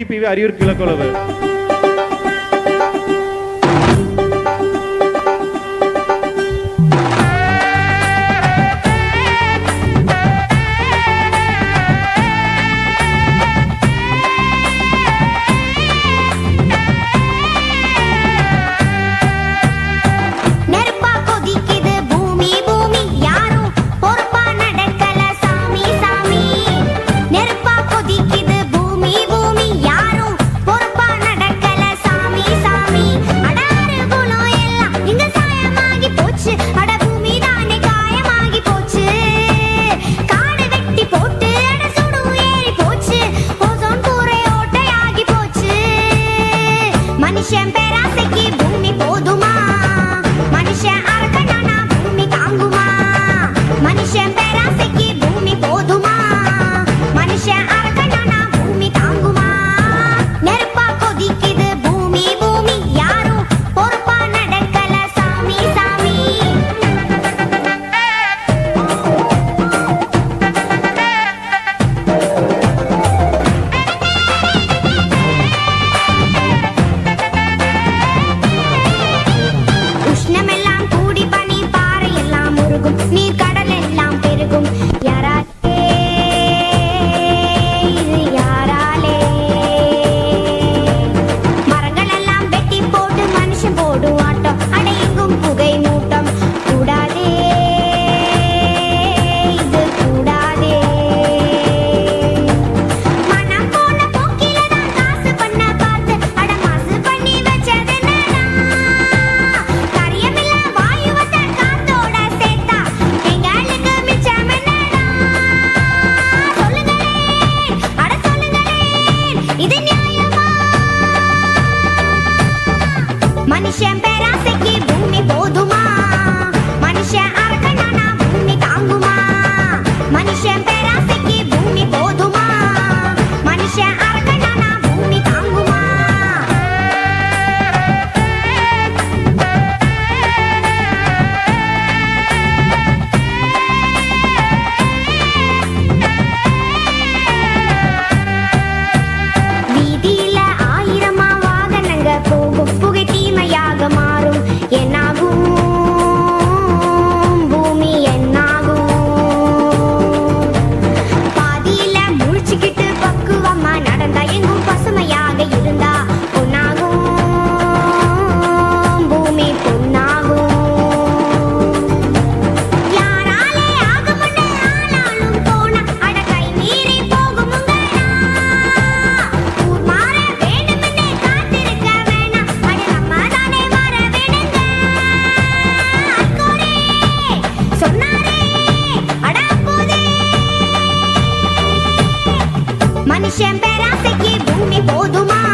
DPV Ariyur கிழக்குளவு மனுஷன் பேராசைக்கு பூமி போதுமா? മനുഷ്യൻ പെരാസയ്ക്ക് ഭൂമി പോതുമാ.